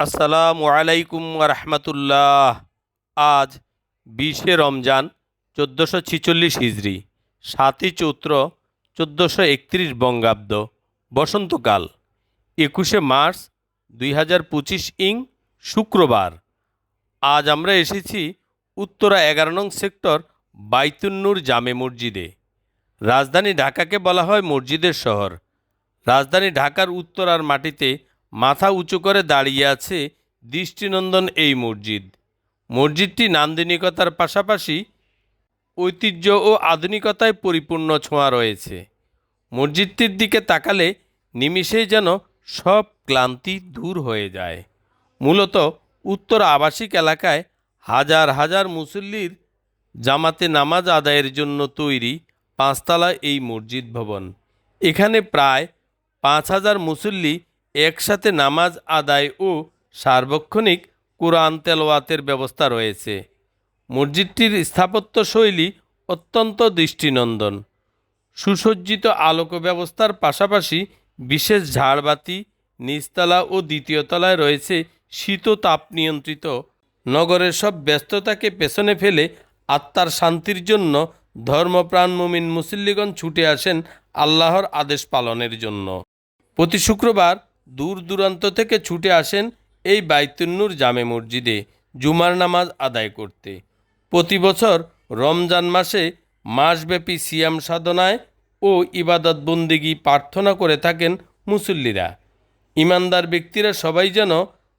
আসসালামু আলাইকুম রহমতুল্লাহ। আজ বিশে রমজান, চোদ্দোশো ছিচল্লিশ হিজড়ি সাতই চৈত্র, চোদ্দোশো একত্রিশ বঙ্গাব্দ, বসন্তকাল, একুশে মার্চ, দুই হাজার পঁচিশ ইং, শুক্রবার। আজ আমরা এসেছি উত্তরা এগারো নং সেক্টর বাইতুন্নুর জামে মসজিদে। রাজধানী ঢাকাকে বলা হয় মসজিদের শহর। রাজধানী ঢাকার উত্তরার মাটিতে মাথা উঁচু করে দাঁড়িয়ে আছে দৃষ্টিনন্দন এই মসজিদ। মসজিদটি নান্দনিকতার পাশাপাশি ঐতিহ্য ও আধুনিকতায় পরিপূর্ণ ছোঁয়া রয়েছে। মসজিদটির দিকে তাকালে নিমিষেই যেন সব ক্লান্তি দূর হয়ে যায়। মূলত উত্তর আবাসিক এলাকায় হাজার হাজার মুসল্লির জামাতে নামাজ আদায়ের জন্য তৈরি পাঁচতলা এই মসজিদ ভবন। এখানে প্রায় পাঁচ হাজার মুসল্লি একসাথে নামাজ আদায় ও সার্বক্ষণিক কোরআন তেলোয়াতের ব্যবস্থা রয়েছে। মসজিদটির স্থাপত্য শৈলী অত্যন্ত দৃষ্টিনন্দন। সুসজ্জিত আলোক ব্যবস্থার পাশাপাশি বিশেষ ঝাড়বাতি, নিচতলা ও দ্বিতীয় তলায় রয়েছে শীত তাপ নিয়ন্ত্রিত। নগরের সব ব্যস্ততাকে পেছনে ফেলে আত্মার শান্তির জন্য ধর্মপ্রাণ মুমিন মুসল্লিগণ ছুটে আসেন আল্লাহর আদেশ পালনের জন্য। প্রতি শুক্রবার দূর দূরান্ত থেকে ছুটে আসেন এই বাইতুন্নুর জামে মসজিদে জুমার নামাজ আদায় করতে। প্রতি বছর রমজান মাসে মাসব্যাপী সিয়াম সাধনায় ও ইবাদত বন্দিগি প্রার্থনা করে থাকেন মুসল্লিরা। ইমানদার ব্যক্তিরা সবাই যেন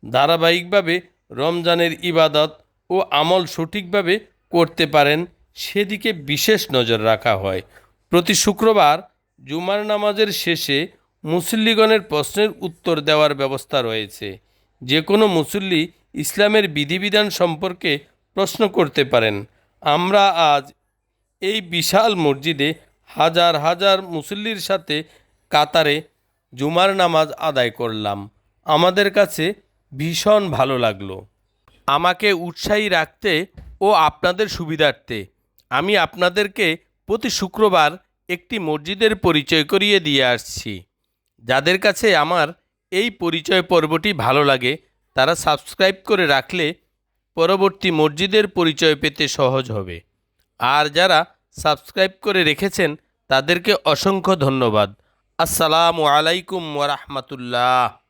ধারাবাহিকভাবে রমজানের ইবাদত ও আমল সঠিকভাবে করতে পারেন, সেদিকে বিশেষ নজর রাখা হয়। প্রতি শুক্রবার জুমার নামাজের শেষে মুসল্লিগণের প্রশ্নের উত্তর দেওয়ার ব্যবস্থা রয়েছে। যে কোনো মুসল্লি ইসলামের বিধিবিধান সম্পর্কে প্রশ্ন করতে পারেন। আমরা আজ এই বিশাল মসজিদে হাজার হাজার মুসল্লির সাথে কাতারে জুমার নামাজ আদায় করলাম। আমাদের কাছে ভীষণ ভালো লাগল। আমাকে উৎসাহী রাখতে ও আপনাদের সুবিধার্থে আমি আপনাদেরকে প্রতি শুক্রবার একটি মসজিদের পরিচয় করিয়ে দিয়ে আসছি। যাদের কাছে আমার এই পরিচয় পর্বটি ভালো লাগে, তারা সাবস্ক্রাইব করে রাখলে পরবর্তী মসজিদের পরিচয় পেতে সহজ হবে। আর যারা সাবস্ক্রাইব করে রেখেছেন, তাদেরকে অসংখ্য ধন্যবাদ। আসসালামু আলাইকুম ওরহমতুল্লাহ